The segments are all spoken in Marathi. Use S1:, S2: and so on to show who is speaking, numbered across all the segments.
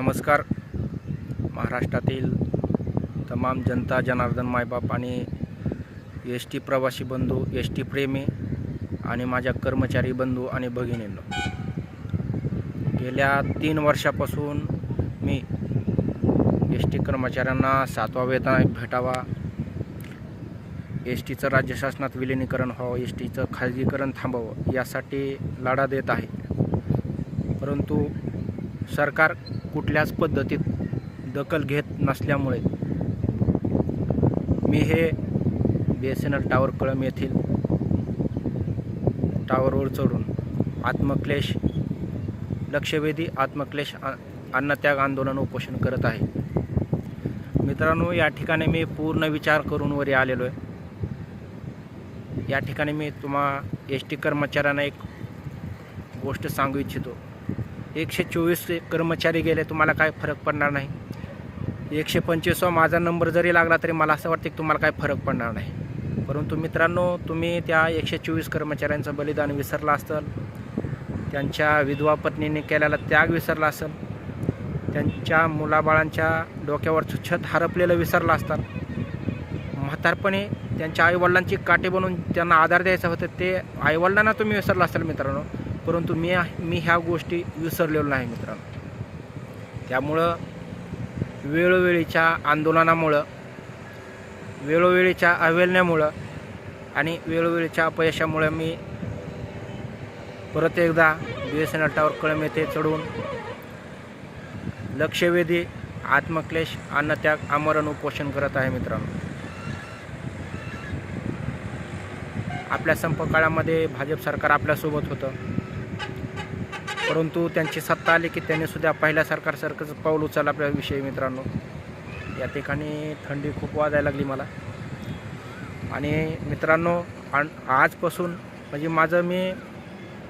S1: नमस्कार. महाराष्ट्रातील तमाम जनता जनार्दन मायबाप आणि एस टी प्रवासी बंधू एस टी प्रेमी आणि माझ्या कर्मचारी बंधू आणि भगिनींनो गेल्या तीन वर्षापासून मी एस टी कर्मचाऱ्यांना सातवा वेतन भेटावा एस टीचं राज्य शासनात विलिनीकरण व्हावं एस टीचं खाजगीकरण थांबावं यासाठी लढा देत आहे. परंतु सरकार कुठल्याच पद्धतीत दखल घेत नसल्यामुळे मी हे B S N L tower Kalam येथील टावरवर चढून आत्मक्लेश लक्षवेधी आत्मक्लेश अन्नत्याग आंदोलन उपोषण करत आहे. मित्रांनो या ठिकाणी मी पूर्ण विचार करून वरी आलेलो आहे. या ठिकाणी मी तुम्हा एस टी कर्मचाऱ्यांना एक गोष्ट सांगू इच्छितो. एकशे चोवीस कर्मचारी गेले तुम्हाला काय फरक पडणार नाही. एकशे पंचवीसवा माझा नंबर जरी लागला तरी मला असं वाटतं की तुम्हाला काय फरक पडणार नाही. परंतु मित्रांनो तुम्ही त्या एकशे चोवीस कर्मचाऱ्यांचं बलिदान विसरलं असतं त्यांच्या विधवा पत्नीने केलेला त्याग विसरला असेल त्यांच्या मुलाबाळांच्या डोक्यावरचं छत हरपलेलं विसरलं असतात म्हातारपणे त्यांच्या आईवडिलांची काटे बनवून त्यांना आधार द्यायचा होता ते आईवडिलांना तुम्ही विसरला असाल मित्रांनो. परंतु मी मी ह्या गोष्टी विसरलेलो नाही मित्रांनो. त्यामुळं वेळोवेळीच्या आंदोलनामुळं वेळोवेळीच्या अवेलण्यामुळं आणि वेळोवेळीच्या अपयशामुळं मी परत एकदा B S N L tower Kalam येथे चढून लक्षवेधी आत्मक्लेश अन्नत्याग आमरण उपोषण करत आहे मित्रांनो. आपल्या संपकाळामध्ये भाजप सरकार आपल्यासोबत होतं. परंतु त्यांची सत्ता आली की त्यांनी सुद्धा पहिल्या सरकारसारखंच पाऊल उचललं आपल्या विषयी मित्रांनो. या ठिकाणी थंडी खूप वाजायला लागली मला. आणि मित्रांनो आजपासून म्हणजे माझं मी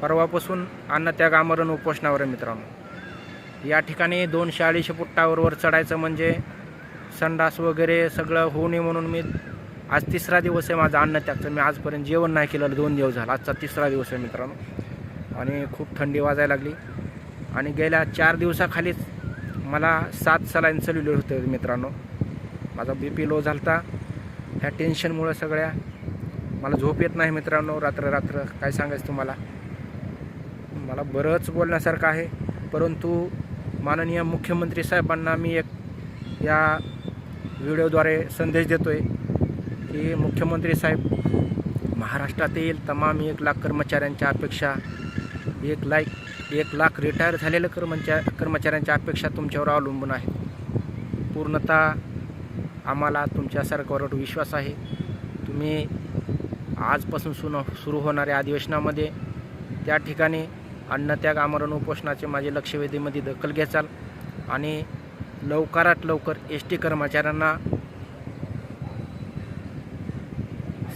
S1: परवापासून अन्नत्याग आमरण उपोषणावर आहे मित्रांनो. या ठिकाणी दोनशे अडीचशे फूट चढायचं म्हणजे संडास वगैरे सगळं होऊ नये म्हणून मी आज तिसरा दिवस आहे माझा अन्नत्यागचं. मी आजपर्यंत जेवण नाही केलं दोन दिवस झाला. आजचा तिसरा दिवस आहे मित्रांनो. आणि खूप थंडी वाजायला लागली. आणि गेल्या चार दिवसाखालीच मला सात सलाईन चलवले होतं मित्रांनो. माझा बी पी लो झाला होता ह्या टेन्शनमुळं सगळ्या. मला झोप येत नाही मित्रांनो रात्र रात्र. काय सांगायचं तुम्हाला? मला बरंच बोलण्यासारखं आहे. परंतु माननीय मुख्यमंत्री साहेबांना मी एक या व्हिडिओद्वारे संदेश देतो आहे की मुख्यमंत्री साहेब महाराष्ट्रातील तमाम एक लाख कर्मचाऱ्यांच्या अपेक्षा एक लाख एक लाख रिटायर झालेल्या कर्मचा कर्मचाऱ्यांच्या अपेक्षा तुमच्यावर अवलंबून आहे. पूर्णतः आम्हाला तुमच्या सरकारवर विश्वास आहे. तुम्ही आजपासून सुन सुरू होणाऱ्या अधिवेशनामध्ये त्या ठिकाणी अन्नत्याग आमरण उपोषणाचे माझे लक्षवेधीमध्ये दखल घ्याचाल आणि लवकरात लवकर एस टी कर्मचाऱ्यांना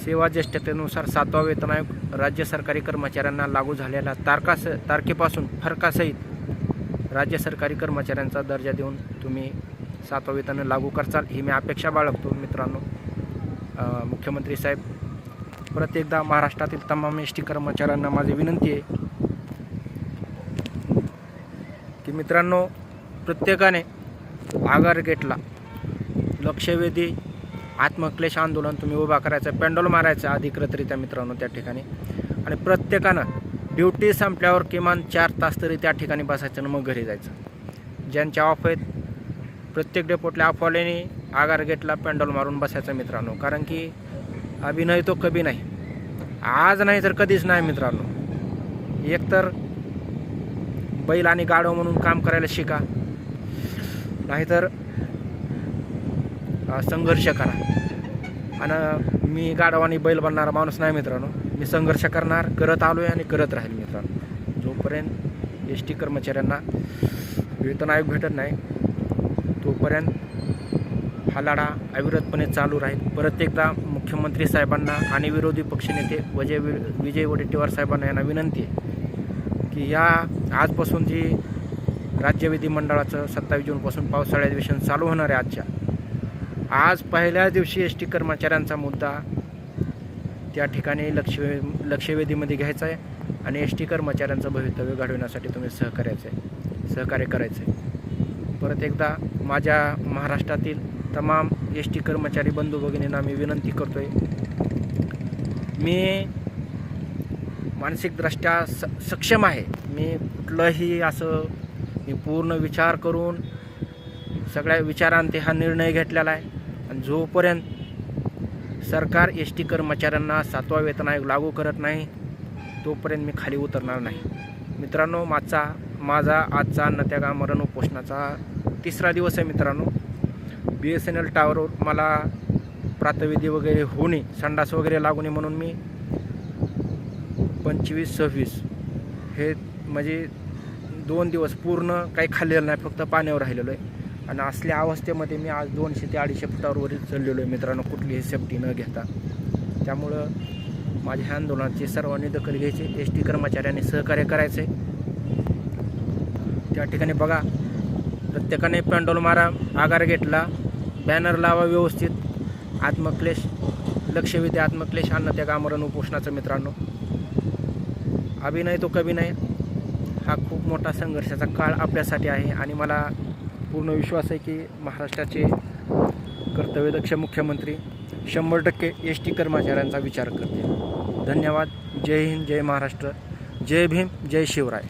S1: सेवा ज्येष्ठतेनुसार सातवा वेतन आयोग राज्य सरकारी कर्मचाऱ्यांना लागू झालेल्या तारकास तारखेपासून फरकासहित राज्य सरकारी कर्मचाऱ्यांचा दर्जा देऊन तुम्ही सातवा वेतन लागू करचाल ही मी अपेक्षा बाळगतो मित्रांनो. मुख्यमंत्री साहेब परत एकदा महाराष्ट्रातील तमाम एस टी कर्मचाऱ्यांना माझी विनंती आहे की मित्रांनो प्रत्येकाने आगार गेटला लक्षवेधी आत्मक्लेश आंदोलन तुम्ही उभा करायचं पेंडॉल मारायचं अधिकृतरित्या मित्रांनो त्या ठिकाणी. आणि प्रत्येकानं ड्युटी संपल्यावर किमान चार तास तरी त्या ठिकाणी बसायचं आणि मग घरी जायचं. ज्यांच्या ऑफ आहेत प्रत्येक डेपोटल्या ऑफवाल्याने आगार गेटला पेंडॉल मारून बसायचं मित्रांनो. कारण की अभिनय तो कभी नाही. आज नाही तर कधीच नाही मित्रांनो. एकतर बैल आणि गाडव म्हणून काम करायला शिका. नाहीतर संघर्ष करा. आणि मी गाडव बैल बनणारा माणूस नाही मित्रांनो. मी संघर्ष करणार करत आलो आहे आणि करत राहील मित्रांनो. जोपर्यंत एस टी कर्मचाऱ्यांना वेतन आयोग भेटत नाही तोपर्यंत हा लढा अविरतपणे चालू राहील. परत एकदा मुख्यमंत्री साहेबांना आणि विरोधी पक्षनेते वजय विजय वडेट्टीवार साहेबांना यांना विनंती आहे की या आजपासून जी राज्य विधिमंडळाचं सत्तावीस जूनपासून पावसाळी अधिवेशन चालू होणार आहे आजच्या आज पहिल्या दिवशी एस टी कर्मचाऱ्यांचा मुद्दा त्या ठिकाणी लक्ष लक्षवेधीमध्ये घ्यायचा आहे आणि एस टी कर्मचाऱ्यांचं भवितव्य घडविण्यासाठी तुम्ही सहकार्याचं आहे सहकार्य करायचं. आहे परत एकदा माझ्या महाराष्ट्रातील तमाम एस टी कर्मचारी बंधू भगिनींना मी विनंती करतो आहे मी मानसिकदृष्ट्या स सक्षम आहे. मी कुठलंही असं मी पूर्ण विचार करून सगळ्या विचारांते हा निर्णय घेतलेला आहे. जोपर्यंत सरकार एस टी कर्मचाऱ्यांना सातवा वेतन आयोग लागू करत नाही तोपर्यंत मी खाली उतरणार नाही. मित्रांनो माझा माझा आजचा नत्यागा मरण उपोषणाचा तिसरा दिवस आहे मित्रांनो. बी एस एन एल टावरवर मला प्रातविधी वगैरे होऊ नये संडास वगैरे लागू नये म्हणून मी पंचवीस सव्वीस हे म्हणजे दोन दिवस पूर्ण काही खाल्लेलं नाही फक्त पाण्यावर राहिलेलो आहे. आणि असल्या अवस्थेमध्ये मी आज दोनशे ते अडीचशे फुटावरवरच चढलेलो आहे. मित्रांनो कुठलीही सेफ्टी न घेता. त्यामुळं माझ्या ह्या आंदोलनाची सर्वांनी दखल घ्यायची. एस टी कर्मचाऱ्यांनी सहकार्य करायचे त्या ठिकाणी बघा प्रत्येकाने पेंडोल मारा आगार घेतला बॅनर लावा व्यवस्थित. आत्मक्लेश लक्षवेधी आत्मक्लेश. अन्न त्या कामरण उपोषणाचं मित्रांनो. अभिनय तो कभी नाही. हा खूप मोठा संघर्षाचा काळ आपल्यासाठी आहे आणि मला पूर्ण विश्वास आहे की महाराष्ट्राचे कर्तव्यदक्ष मुख्यमंत्री शंभर टक्के एस टी कर्मचाऱ्यांचा विचार करतील. धन्यवाद. जय हिंद जय महाराष्ट्र. जय भीम जय शिवराय.